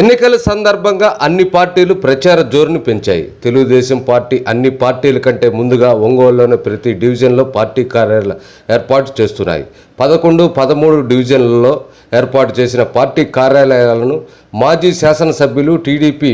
ఎన్నికల సందర్భంగా అన్ని పార్టీలు ప్రచార జోరును పెంచాయి. తెలుగుదేశం పార్టీ అన్ని పార్టీల కంటే ముందుగా ఒంగోలులోని ప్రతి డివిజన్లో పార్టీ కార్యాలయాలు ఏర్పాటు చేస్తున్నాయి. పదకొండు పదమూడు డివిజన్లలో ఏర్పాటు చేసిన పార్టీ కార్యాలయాలను మాజీ శాసనసభ్యులు టీడీపీ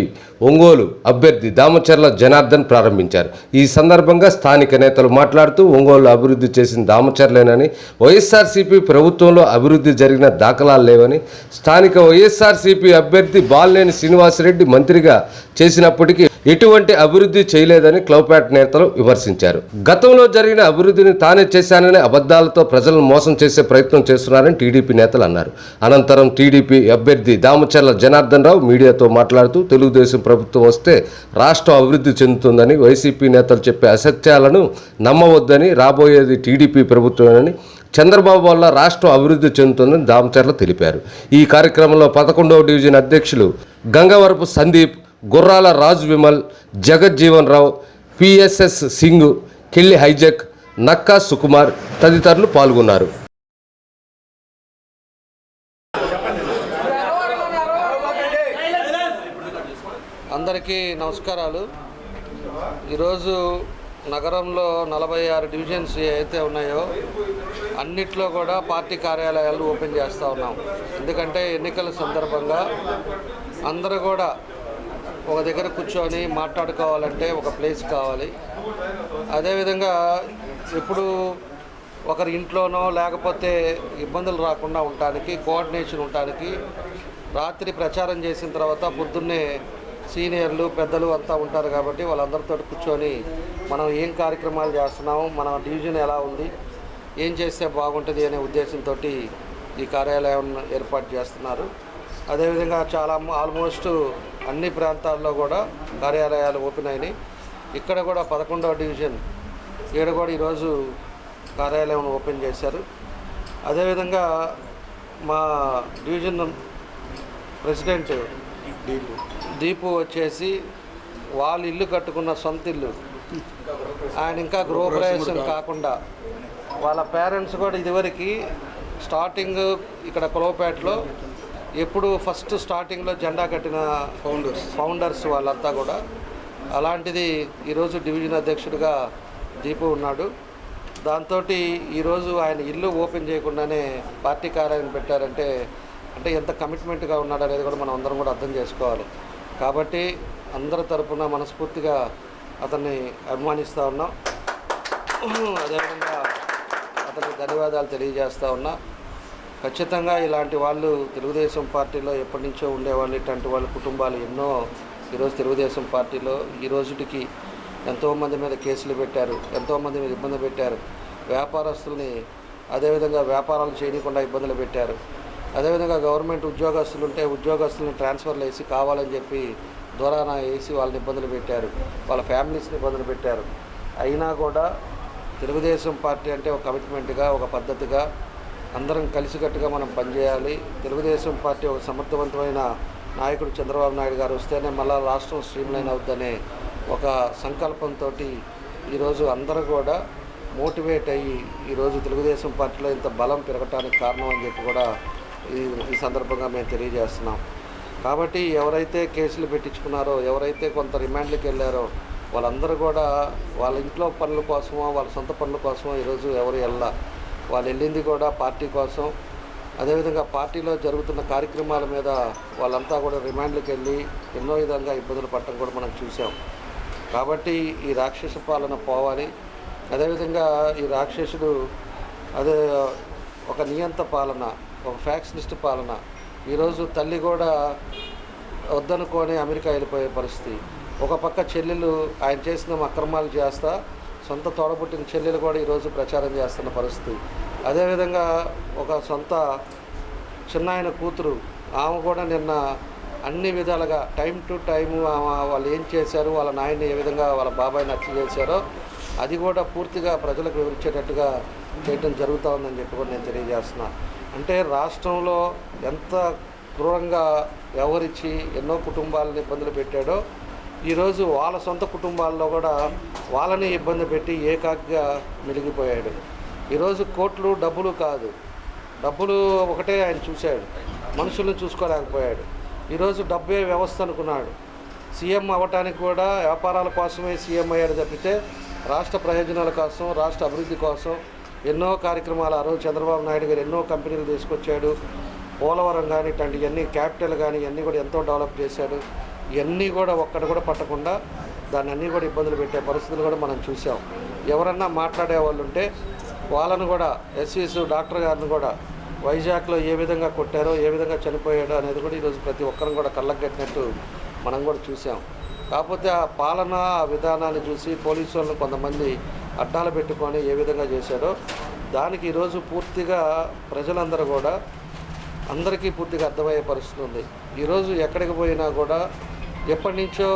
ఒంగోలు అభ్యర్థి దామచర్ల జనార్దన్ ప్రారంభించారు. ఈ సందర్భంగా స్థానిక నేతలు మాట్లాడుతూ ఒంగోలు అభివృద్ధి చేసిన దామచర్లేనని వైఎస్ఆర్సీపీ ప్రభుత్వంలో అభివృద్ధి జరిగిన దాఖలాలు లేవని స్థానిక వైఎస్ఆర్సీపీ అభ్యర్థి బాలినేని శ్రీనివాసరెడ్డి మంత్రిగా చేసినప్పటికీ ఎటువంటి అభివృద్ధి చేయలేదని క్లౌప్యాట్ నేతలు విమర్శించారు. గతంలో జరిగిన అభివృద్ధిని తానే చేశానని అబద్ధాలతో ప్రజలను మోసం చేసే ప్రయత్నం చేస్తున్నారని టీడీపీ నేతలు అన్నారు. అనంతరం టీడీపీ అభ్యర్థి దామచర్ల జనార్దన్ రావు మీడియాతో మాట్లాడుతూ తెలుగుదేశం ప్రభుత్వం వస్తే రాష్ట్రం అభివృద్ధి చెందుతుందని వైసీపీ నేతలు చెప్పే అసత్యాలను నమ్మవద్దని రాబోయేది టీడీపీ ప్రభుత్వమేనని చంద్రబాబు వల్ల రాష్ట్రం అభివృద్ధి చెందుతుందని దామచర్ల తెలిపారు. ఈ కార్యక్రమంలో పదకొండవ డివిజన్ అధ్యక్షులు గంగవరపు సందీప్ గుర్రాల రాజ్ విమల్ జగజ్జీవన్ రావు పిఎస్ఎస్ సింగ్ కిల్లి హైజక్ నక్కా సుకుమార్ తదితరులు పాల్గొన్నారు. అందరికీ నమస్కారాలు. ఈరోజు నగరంలో నలభై ఆరు డివిజన్స్ అయితే ఉన్నాయో అన్నిట్లో కూడా పార్టీ కార్యాలయాలు ఓపెన్ చేస్తూ ఉన్నాం. ఎందుకంటే ఎన్నికల సందర్భంగా అందరూ కూడా ఒక దగ్గర కూర్చొని మాట్లాడుకోవాలంటే ఒక ప్లేస్ కావాలి. అదేవిధంగా ఇప్పుడు ఒకరి ఇంట్లోనో లేకపోతే ఇబ్బందులు రాకుండా ఉండటానికి కోఆర్డినేషన్ ఉండటానికి రాత్రి ప్రచారం చేసిన తర్వాత పొద్దున్నే సీనియర్లు పెద్దలు అంతా ఉంటారు కాబట్టి వాళ్ళందరితో కూర్చొని మనం ఏం కార్యక్రమాలు చేస్తున్నాము మన డివిజన్ ఎలా ఉంది ఏం చేస్తే బాగుంటుంది అనే ఉద్దేశంతో ఈ కార్యాలయం ఏర్పాటు చేస్తున్నారు. అదేవిధంగా చాలా ఆల్మోస్ట్ అన్ని ప్రాంతాల్లో కూడా కార్యాలయాలు ఓపెన్ అయినాయి. ఇక్కడ కూడా పదకొండవ డివిజన్ ఈడ కూడా ఈరోజు కార్యాలయం ఓపెన్ చేశారు. అదేవిధంగా మా డివిజన్ ప్రెసిడెంట్ దీపు వచ్చేసి వాళ్ళ ఇల్లు కట్టుకున్న సొంత ఇల్లు. ఆయన ఇంకా గృహప్రవేశం కాకుండా వాళ్ళ పేరెంట్స్ కూడా ఇదివరకు స్టార్టింగ్ ఇక్కడ కులవపేటలో ఎప్పుడు ఫస్ట్ స్టార్టింగ్లో జెండా కట్టిన ఫౌండర్స్ ఫౌండర్స్ వాళ్ళంతా కూడా అలాంటిది ఈరోజు డివిజన్ అధ్యక్షుడిగా దీపు ఉన్నాడు. దాంతో ఈరోజు ఆయన ఇల్లు ఓపెన్ చేయకుండానే పార్టీ కార్యాలయం పెట్టారంటే అంటే ఎంత కమిట్మెంట్గా ఉన్నాడు అనేది కూడా మనం అందరం కూడా అర్థం చేసుకోవాలి. కాబట్టి అందరి తరపున మనస్ఫూర్తిగా అతన్ని అభిమానిస్తూ ఉన్నాం. అదేవిధంగా అతనికి ధన్యవాదాలు తెలియజేస్తూ ఉన్నా. ఖచ్చితంగా ఇలాంటి వాళ్ళు తెలుగుదేశం పార్టీలో ఎప్పటి నుంచో ఉండేవాళ్ళు. ఇట్లాంటి వాళ్ళ కుటుంబాలు ఎన్నో ఈరోజు తెలుగుదేశం పార్టీలో ఈ రోజుటికి ఎంతోమంది మీద కేసులు పెట్టారు ఎంతోమంది మీద ఇబ్బంది పెట్టారు. వ్యాపారస్తుల్ని అదేవిధంగా వ్యాపారాలు చేయకుండా ఇబ్బందులు పెట్టారు. అదేవిధంగా గవర్నమెంట్ ఉద్యోగస్తులు ఉంటే ఉద్యోగస్తుల్ని ట్రాన్స్ఫర్లు వేసి కావాలని చెప్పి దూరాన వేసి వాళ్ళని ఇబ్బందులు పెట్టారు. వాళ్ళ ఫ్యామిలీస్ని ఇబ్బందులు పెట్టారు. అయినా కూడా తెలుగుదేశం పార్టీ అంటే ఒక కమిట్మెంట్గా ఒక పద్ధతిగా అందరం కలిసికట్టుగా మనం పనిచేయాలి. తెలుగుదేశం పార్టీ ఒక సమర్థవంతమైన నాయకుడు చంద్రబాబు నాయుడు గారు వస్తేనే మళ్ళా రాష్ట్రం స్ట్రీమ్లైన్ అవుద్దనే ఒక సంకల్పంతో ఈరోజు అందరూ కూడా మోటివేట్ అయ్యి ఈరోజు తెలుగుదేశం పార్టీలో ఇంత బలం పెరగటానికి కారణం అని చెప్పి కూడా ఈ ఈ సందర్భంగా మేము తెలియజేస్తున్నాం. కాబట్టి ఎవరైతే కేసులు పెట్టించుకున్నారో ఎవరైతే కొంత రిమాండ్లకు వెళ్ళారో వాళ్ళందరూ కూడా వాళ్ళ ఇంట్లో పనుల కోసమో వాళ్ళ సొంత పనుల కోసమో ఈరోజు ఎవరు వెళ్ళా వాళ్ళు వెళ్ళింది కూడా పార్టీ కోసం. అదేవిధంగా పార్టీలో జరుగుతున్న కార్యక్రమాల మీద వాళ్ళంతా కూడా రిమాండ్లకు వెళ్ళి ఎన్నో విధంగా ఇబ్బందులు పడటం కూడా మనం చూసాం కాబట్టి ఈ రాక్షస పాలన పోవాలి. అదేవిధంగా ఈ రాక్షసుడు అదే ఒక నియంత పాలన ఒక ఫ్యాక్షనిస్ట్ పాలన. ఈరోజు తల్లి కూడా వద్దనుకొని అమెరికా వెళ్ళిపోయే పరిస్థితి. ఒక పక్క చెల్లెలు ఆయన చేసిన అక్రమాలు చేస్తా సొంత తోడబుట్టిన చెల్లెలు కూడా ఈరోజు ప్రచారం చేస్తున్న పరిస్థితి. అదేవిధంగా ఒక సొంత చిన్నాయన కూతురు ఆమె కూడా నిన్న అన్ని విధాలుగా టైం టు టైము ఆమె వాళ్ళు ఏం చేశారు వాళ్ళ నాయన్ని ఏ విధంగా వాళ్ళ బాబాయ్ నచ్చ చేశారో అది కూడా పూర్తిగా ప్రజలకు వివరించేటట్టుగా చేయడం జరుగుతూ ఉందని చెప్పి కూడా నేను తెలియజేస్తున్నా. అంటే రాష్ట్రంలో ఎంత క్రూరంగా వ్యవహరించి ఎన్నో కుటుంబాలను ఇబ్బందులు పెట్టాడో ఈరోజు వాళ్ళ సొంత కుటుంబాల్లో కూడా వాళ్ళని ఇబ్బంది పెట్టి ఏకాగ్గా మిలిగిపోయాడు. ఈరోజు కోట్లు డబ్బులు కాదు. డబ్బులు ఒకటే ఆయన చూశాడు. మనుషులను చూసుకోలేకపోయాడు. ఈరోజు డబ్బే వ్యవస్థ అనుకున్నాడు. సీఎం అవ్వటానికి కూడా వ్యాపారాల కోసమే సీఎం అయ్యాడు తప్పితే రాష్ట్ర ప్రయోజనాల కోసం రాష్ట్ర అభివృద్ధి కోసం ఎన్నో కార్యక్రమాలు ఆ రోజు చంద్రబాబు నాయుడు గారు ఎన్నో కంపెనీలు తీసుకొచ్చాడు. పోలవరం కానీ ఇట్లాంటివన్నీ క్యాపిటల్ కానీ ఇవన్నీ కూడా ఎంతో డెవలప్ చేశాడు. ఇవన్నీ కూడా ఒక్కటి కూడా పట్టకుండా దాన్ని అన్నీ కూడా ఇబ్బందులు పెట్టే పరిస్థితులు కూడా మనం చూసాం ఎవరన్నా మాట్లాడే వాళ్ళు ఉంటే వాళ్ళను కూడా ఎస్సీస్ డాక్టర్ గారిని కూడా వైజాగ్లో ఏ విధంగా కొట్టారో ఏ విధంగా చనిపోయాడో అనేది కూడా ఈరోజు ప్రతి ఒక్కరిని కూడా కళ్ళకు కట్టినట్టు మనం కూడా చూసాం కాకపోతే ఆ పాలన విధానాన్ని చూసి పోలీసు వాళ్ళని కొంతమంది అడ్డాలు పెట్టుకొని ఏ విధంగా చేశారో దానికి ఈరోజు పూర్తిగా ప్రజలందరూ కూడా అందరికీ పూర్తిగా అర్థమయ్యే పరిస్థితి ఉంది. ఈరోజు ఎక్కడికి పోయినా కూడా ఎప్పటి నుంచో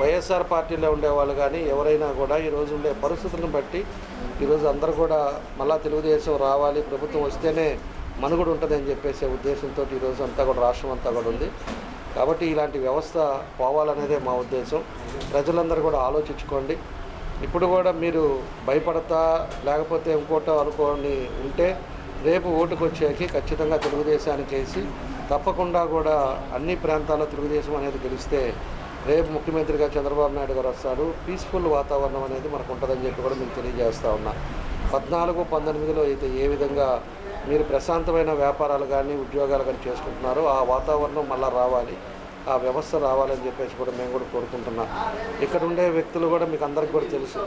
వైఎస్ఆర్ పార్టీలో ఉండేవాళ్ళు కానీ ఎవరైనా కూడా ఈరోజు ఉండే పరిస్థితులను బట్టి ఈరోజు అందరూ కూడా మళ్ళా తెలుగుదేశం రావాలి ప్రభుత్వం వస్తేనే మనుగడ ఉంటుందని చెప్పేసే ఉద్దేశంతో ఈరోజు అంతా కూడా రాష్ట్రం అంతా కూడా ఉంది. కాబట్టి ఇలాంటి వ్యవస్థ పోవాలనేదే మా ఉద్దేశం. ప్రజలందరూ కూడా ఆలోచించుకోండి. ఇప్పుడు కూడా మీరు భయపడతా లేకపోతే ఇంకోటో అనుకోని ఉంటే రేపు ఓటుకు వచ్చేకి ఖచ్చితంగా తెలుగుదేశానికి వేసి తప్పకుండా కూడా అన్ని ప్రాంతాల్లో తెలుగుదేశం అనేది గెలిస్తే రేపు ముఖ్యమంత్రిగా చంద్రబాబు నాయుడు గారు వస్తారు. పీస్ఫుల్ వాతావరణం అనేది మనకు ఉంటుందని చెప్పి కూడా మీకు తెలియజేస్తా ఉన్నా. పద్నాలుగు పంతొమ్మిదిలో అయితే ఏ విధంగా మీరు ప్రశాంతమైన వ్యాపారాలు కానీ ఉద్యోగాలు కానీ చేసుకుంటున్నారో ఆ వాతావరణం మళ్ళీ రావాలి. ఆ వ్యవస్థ రావాలని చెప్పేసి కూడా మేము కూడా కోరుకుంటున్నాం. ఇక్కడ ఉండే వ్యక్తులు కూడా మీకు అందరికి కూడా తెలుసు.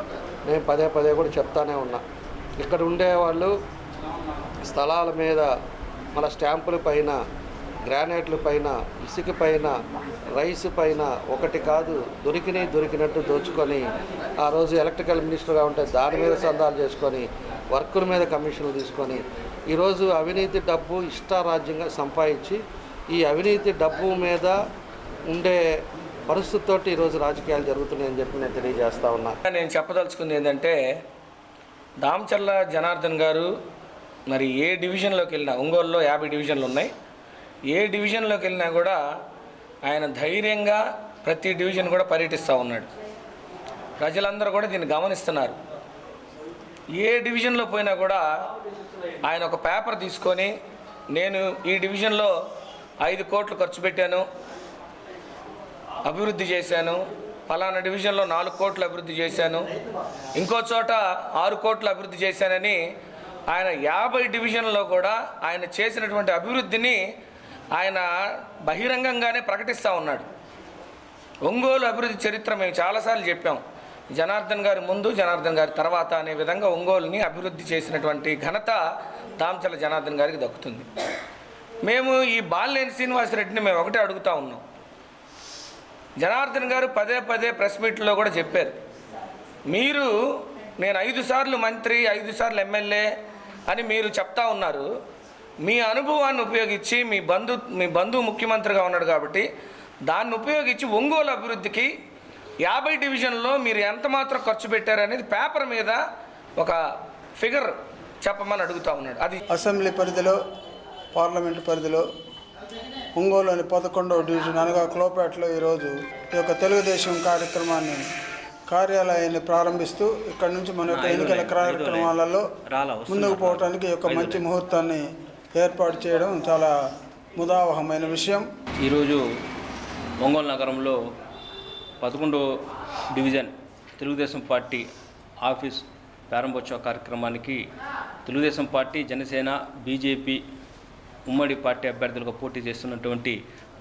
నేను పదే పదే కూడా చెప్తానే ఉన్నా. ఇక్కడ ఉండే వాళ్ళు స్థలాల మీద మన స్టాంపుల పైన గ్రానైట్ల పైన ఇసుక పైన రైస్ పైన ఒకటి కాదు దొరికినవి దొరికినట్టు దోచుకొని ఆ రోజు ఎలక్ట్రికల్ మినిస్టర్గా ఉంటే దాని మీద సందాలు చేసుకొని వర్కుల మీద కమిషన్లు తీసుకొని ఈరోజు అవినీతి డబ్బు ఇష్టారాజ్యంగా సంపాదించి ఈ అవినీతి డబ్బు మీద ఉండే పరిస్థితితోటి ఈరోజు రాజకీయాలు జరుగుతున్నాయని చెప్పి నేను తెలియజేస్తా ఉన్నా. నేను చెప్పదలుచుకుంది ఏంటంటే దామచల్ల జనార్దన్ గారు మరి ఏ డివిజన్లోకి వెళ్ళినా ఒంగోలులో యాభై డివిజన్లు ఉన్నాయి. ఏ డివిజన్లోకి వెళ్ళినా కూడా ఆయన ధైర్యంగా ప్రతి డివిజన్ కూడా పర్యటిస్తూ ఉన్నాడు. ప్రజలందరూ కూడా దీన్ని గమనిస్తున్నారు. ఏ డివిజన్లో పోయినా కూడా ఆయన ఒక పేపర్ తీసుకొని నేను ఈ డివిజన్లో ఐదు కోట్లు ఖర్చు పెట్టాను అభివృద్ధి చేశాను ఫలానా డివిజన్లో నాలుగు కోట్లు అభివృద్ధి చేశాను ఇంకో చోట ఆరు కోట్లు అభివృద్ధి చేశానని ఆయన యాభై డివిజన్లో కూడా ఆయన చేసినటువంటి అభివృద్ధిని ఆయన బహిరంగంగానే ప్రకటిస్తూ ఉన్నాడు. ఒంగోలు అభివృద్ధి చరిత్ర మేము చాలాసార్లు చెప్పాం. జనార్దన్ గారి ముందు జనార్దన్ గారి తర్వాత అనే విధంగా ఒంగోలుని అభివృద్ధి చేసినటువంటి ఘనత దాంచల జనార్దన్ గారికి దక్కుతుంది. మేము ఈ బాలినేని శ్రీనివాసరెడ్డిని మేము ఒకటే అడుగుతా ఉన్నాం. జనార్దన్ గారు పదే పదే ప్రెస్ మీట్లో కూడా చెప్పారు. మీరు నేను ఐదు సార్లు మంత్రి ఐదు సార్లు ఎమ్మెల్యే అని మీరు చెప్తా ఉన్నారు. మీ అనుభవాన్ని ఉపయోగించి మీ బంధు మీ బంధువు ముఖ్యమంత్రిగా ఉన్నాడు కాబట్టి దాన్ని ఉపయోగించి ఒంగోలు అభివృద్ధికి యాభై డివిజన్లో మీరు ఎంత మాత్రం ఖర్చు పెట్టారనేది పేపర్ మీద ఒక ఫిగర్ చెప్పమని అడుగుతా ఉన్నాడు. అది అసెంబ్లీ పరిధిలో పార్లమెంటు పరిధిలో ఒంగోలులోని పదకొండవ డివిజన్ అనగా క్లోపేటలో ఈరోజు ఈ యొక్క తెలుగుదేశం కార్యక్రమాన్ని కార్యాలయాన్ని ప్రారంభిస్తూ ఇక్కడ నుంచి మన యొక్క ఎన్నికల కార్యక్రమాలలో ముందుకు పోవడానికి ఈ యొక్క మంచి ముహూర్తాన్ని ఏర్పాటు చేయడం చాలా ముదావహమైన విషయం. ఈరోజు ఒంగోలు నగరంలో పదకొండో డివిజన్ తెలుగుదేశం పార్టీ ఆఫీస్ ప్రారంభోత్సవ కార్యక్రమానికి తెలుగుదేశం పార్టీ జనసేన బీజేపీ ఉమ్మడి పార్టీ అభ్యర్థులుగా పోటీ చేస్తున్నటువంటి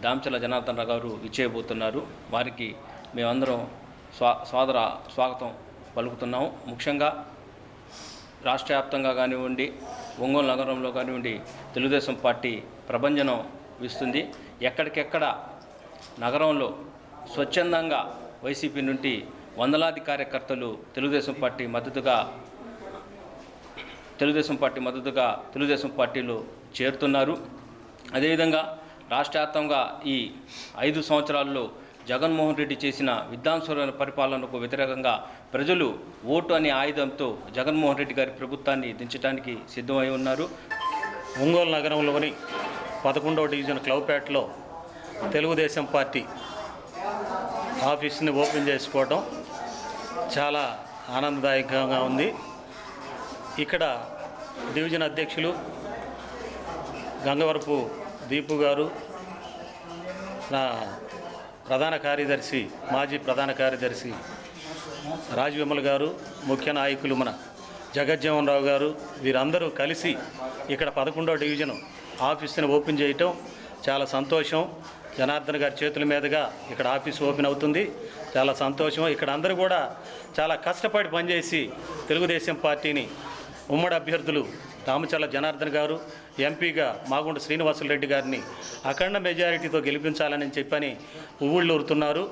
దాంచల జనార్దన్ రావు గారు విచ్చేయబోతున్నారు. వారికి మేమందరం స్వా సోదర స్వాగతం పలుకుతున్నాము ముఖ్యంగా రాష్ట్ర వ్యాప్తంగా కానివ్వండి ఒంగోలు నగరంలో కానివ్వండి తెలుగుదేశం పార్టీ ప్రభంజనం ఇస్తుంది ఎక్కడికెక్కడ నగరంలో స్వచ్ఛందంగా వైసీపీ నుండి వందలాది కార్యకర్తలు తెలుగుదేశం పార్టీ మద్దతుగా తెలుగుదేశం పార్టీ మద్దతుగా తెలుగుదేశం పార్టీలో చేరుతున్నారు. అదేవిధంగా రాష్ట్ర వ్యాప్తంగా ఈ ఐదు సంవత్సరాల్లో జగన్మోహన్ రెడ్డి చేసిన విధ్వంసమైన పరిపాలనకు వ్యతిరేకంగా ప్రజలు ఓటు అనే ఆయుధంతో జగన్మోహన్ రెడ్డి గారి ప్రభుత్వాన్ని దించడానికి సిద్ధమై ఉన్నారు. ఒంగోలు నగరంలోని పదకొండవ డివిజన్ క్లవ్పేటలో తెలుగుదేశం పార్టీ ఆఫీస్ని ఓపెన్ చేసుకోవడం చాలా ఆనందదాయకంగా ఉంది. ఇక్కడ డివిజన్ అధ్యక్షులు గంగవరపు దీపు గారు నా ప్రధాన కార్యదర్శి మాజీ ప్రధాన కార్యదర్శి రాజ్ విమల్ గారు ముఖ్య నాయకులు మన జగజ్జీవన్ రావు గారు వీరందరూ కలిసి ఇక్కడ పదకొండో డివిజన్ ఆఫీస్ని ఓపెన్ చేయటం చాలా సంతోషం. జనార్దన్ గారి చేతుల మీదుగా ఇక్కడ ఆఫీస్ ఓపెన్ అవుతుంది. చాలా సంతోషం. ఇక్కడ అందరూ కూడా చాలా కష్టపడి పనిచేసి తెలుగుదేశం పార్టీని ఉమ్మడి అభ్యర్థులు రామచల్ల జనార్దన్ గారు ఎంపీగా మాగుండ శ్రీనివాసులు రెడ్డి గారిని అఖండ మెజారిటీతో గెలిపించాలని చెప్పని ఊళ్ళూరుతున్నారు.